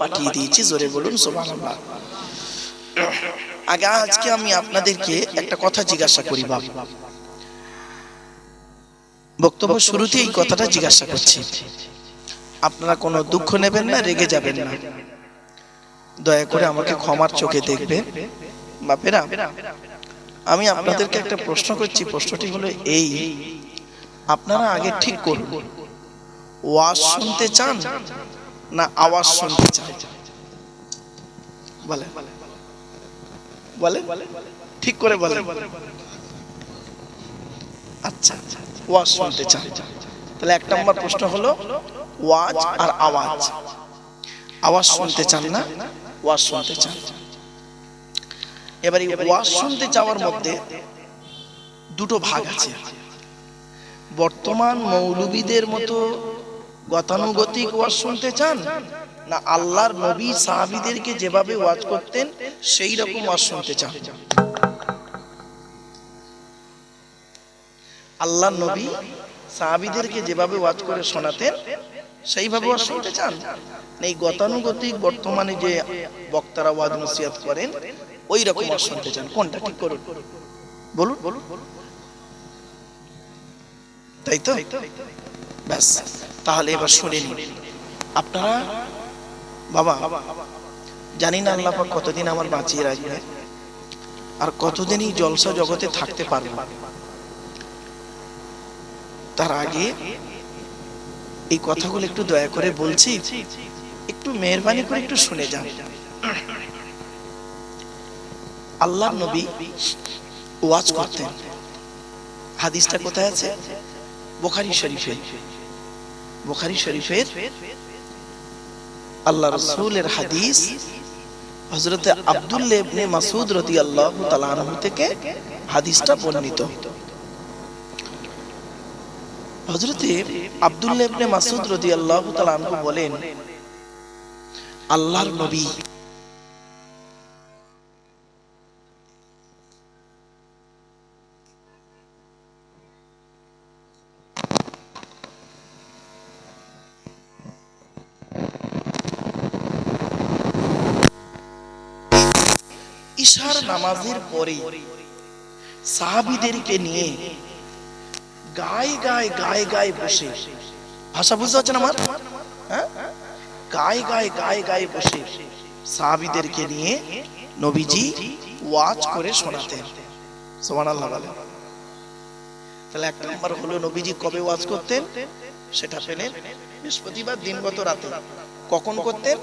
পাঠিয়ে দিয়েছি, জোরে বলুন, সুবহানাল্লাহ। আগে আজকে আমি আপনাদেরকে একটা কথা জিজ্ঞাসা করি, বাপ। বক্তব্য শুরুতে এই কথাটা জিজ্ঞাসা করছি। আপনারা কোনো দুঃখ নেবেন না, রেগে যাবেন না। দয়া করে আমাকে ক্ষমার চোখে দেখবেন বাপেরা, আমি আপনাদেরকে একটা প্রশ্ন করছি। প্রশ্নটি হলো এই, আপনারা আগে ঠিক করুন। ওয়াজ শুনতে চান? না, আওয়াজ শুনতে চান বলে বলে ঠিক করে বলে আচ্ছা ওয়াজ শুনতে চান তাহলে এক নম্বর প্রশ্ন হলো, ওয়াজ আর আওয়াজ। আওয়াজ শুনতে চান না? ওয়াজ শুনতে চান। এবার ওয়াজ শুনতে যাওয়ার মধ্যে দুটো ভাগ আছে। বর্তমান মৌলবীদের মতো গতানুগতিক ওয়াজ শুনতে চান? না, আল্লাহর নবী সাহাবিদেরকে যেভাবে ওয়াজ করতেন, সেই রকম ওয়াজ শুনতে চান। আল্লাহর নবী সাহাবিদেরকে যেভাবে ওয়াজ করে শোনাতেন, সেইভাবে ওয়াজ শুনতে চান? এই গতানুগতিক বর্তমানে যে বক্তারা ওয়াজ নসিহত করেন, ওই রকম ওয়াজ শুনতে চান। কোনটা ঠিক করুন? বলুন বলুন। তাই তো? ব্যাস। তাহলে এবার শুনে নিন। আপনারা? বাবা, জানি না আল্লাহ কতদিন আমার বাঁচিয়ে রাখবে আর কতদিন এই জলসা জগতে থাকতে পারব তার আগে এই কথাগুলো একটু দয়া করে বলছি, একটু মেহরবানি করে একটু শুনে যান। আল্লাহ নবী ওয়াজ করতেন। হাদিসটা কোথায় আছে? বোখারি শরীফে। বোখারি শরীফের আল্লাহ রসুলের হাদিস হজরতে আব্দুল্লাহ ইবনে মাসুদ রাদিয়াল্লাহু তাআলা আনহু থেকে হাদিসটা বর্ণিত। হজরতে আব্দুল্লাহ ইবনে মাসুদ রাদিয়াল্লাহু তাআলা আনহু বলেন, আল্লাহর নবী ঈশার নামাজের পরে সাহাবিদেরকে নিয়ে গায়ে গায়ে গায়ে গায়ে বসে। ভাষা বুঝতে পারছেন আমার? হ্যাঁ? গায়ে গায়ে গায়ে গায়ে বসে সাহাবিদেরকে নিয়ে নবীজি ওয়াজ করে শোনাতেন। সুবহানাল্লাহ বলে তাহলে এক নম্বর হলো নবীজি কবে ওয়াজ করতেন? সেটা পেলেন বৃহস্পতিবার দিনগত রাতে। কখন করতেন?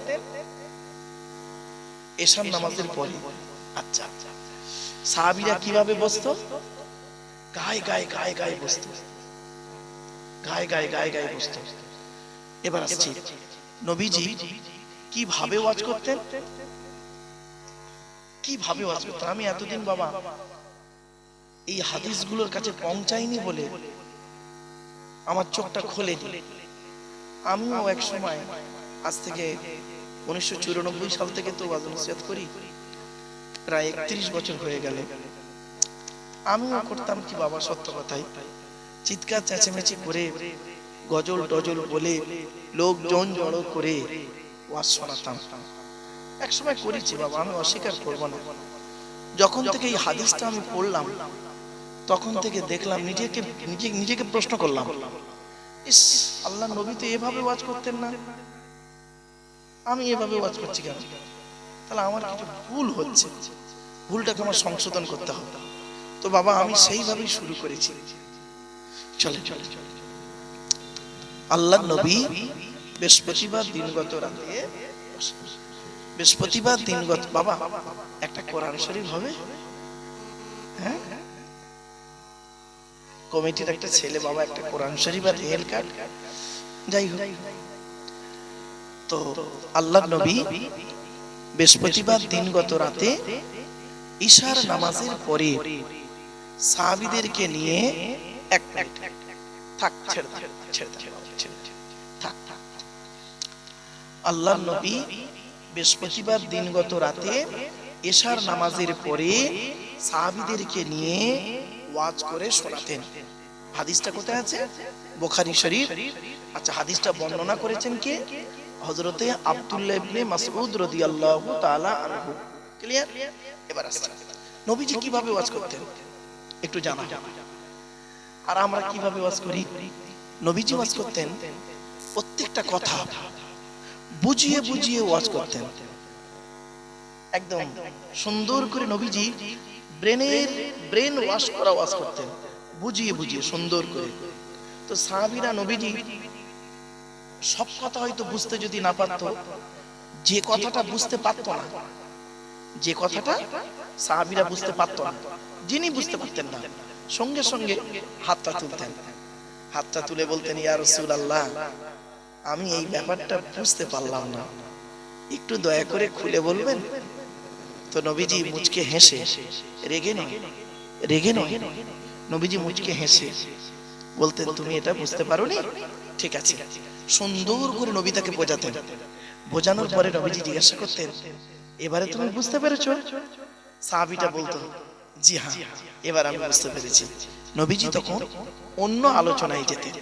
এশার নামাজের পরে। আচ্ছা সাহাবিরা কীভাবে বসতো? গায়ে গায়ে গায়ে গায়ে বসতো। গায়ে গায়ে গায়ে গায়ে বসতো। এবার আসছি। নবীজি কীভাবে ওয়াজ করতেন? কীভাবে ওয়াজ করতেন? আমি এতদিন বাবা এই হাদিসগুলোর কাছে পৌঁছাইনি বলে আমার চোখটা খোলে আমিও এক সময় আজ থেকে উনিশশো চুরানব্বই সাল থেকে তো ওয়াজ নসিহত করি। প্রায় একত্রিশ বছর হয়ে গেল। আমিও করতাম কি বাবা সত্য কথাই। চিৎকার, চেঁচেমেচি করে, গজল টজল বলে, লোকজন জড়ো করে ওয়াজ শোনাতাম। এক সময় করেছি বাবা, আমি অস্বীকার করব না। যখন থেকে এই হাদিসটা আমি পড়লাম, তখন থেকে দেখলাম নিজেকে, নিজে, নিজেকে প্রশ্ন করলাম, ইস, আল্লাহ নবী তো এভাবে ওয়াজ করতেন না। আমি এভাবে ওয়াজ করছি কেন? তাহলে আমার ভুল হচ্ছে। ভুলটাকে আমার সংশোধন করতে হবে। তো বাবা, আমি সেইভাবেই শুরু করেছি। চলে চলে। আল্লাহ নবী বৃহস্পতিবার দিনগত রাতে বৃহস্পতিবার দিনগত বাবা, একটা কোরআন শরীফ হবে? হ্যাঁ? কমিটির একটা ছেলে বাবা, একটা কোরআন শরীফ আর রেল কার্ড। যাই হোক। তো আল্লাহ নবী বৃহস্পতিবার দিনগত রাতে ঈশার নামাজের পরে সাহাবিদেরকে নিয়ে এক থাক আল্লাহ নবী বৃহস্পতিবার দিনগত রাতে এশার নামাজের পরে সাহাবিদেরকে নিয়ে ওয়াজ করে শোনাতেন হাদিসটা কোথায় আছে বোখারি শরীফ আচ্ছা হাদিসটা বর্ণনা করেছেন কে হজরতে আব্দুল্লাহ ইবনে মাসউদ আনহু। ক্লিয়ার এবার আসছে। নবীজি কীভাবে ওয়াজ করতেন? একটু জানা আর আমরা কীভাবে ওয়াজ করি? নবীজি ওয়াজ করতেন প্রত্যেকটা কথা বুঝিয়ে বুঝিয়ে ওয়াজ করতেন। একদম সুন্দর করে নবীজি ব্রেনের ব্রেন ওয়াশ করা ওয়াজ করতেন। বুঝিয়ে বুঝিয়ে সুন্দর করে। তো সাহাবীরা নবীজি সব কথা হয়তো বুঝতে যদি না পারতো, যে কথাটা বুঝতে পারতো না, যে কথাটা সাহাবীরা বুঝতে পারতো না, যিনি বুঝতে পারতেন না, সঙ্গে সঙ্গে হাতটা তুলতেন। হাতটা তুলে বলতেন, ইয়া আল্লাহ আমি এই ব্যাপারটা বুঝতে পারলাম না। একটু দয়া করে খুলে বলবেন? তো নবীজি মুচকে হেসে, রেগে নয় রেগে নয়। নবীজি মুচকে হেসে বলতেন, তুমি এটা বুঝতে পারোনি? ঠিক আছে। সুন্দর করে নবী তাকে বোঝাতেন। বোঝানোর পরে নবীজি জিজ্ঞাসা করতেন, এবারে তুমি বুঝতে পেরেছ? সাহাবিটা বলতো, জি হ্যাঁ এবার আমি বুঝতে পেরেছি। নবীজি তখন অন্য আলোচনায় যেতেন।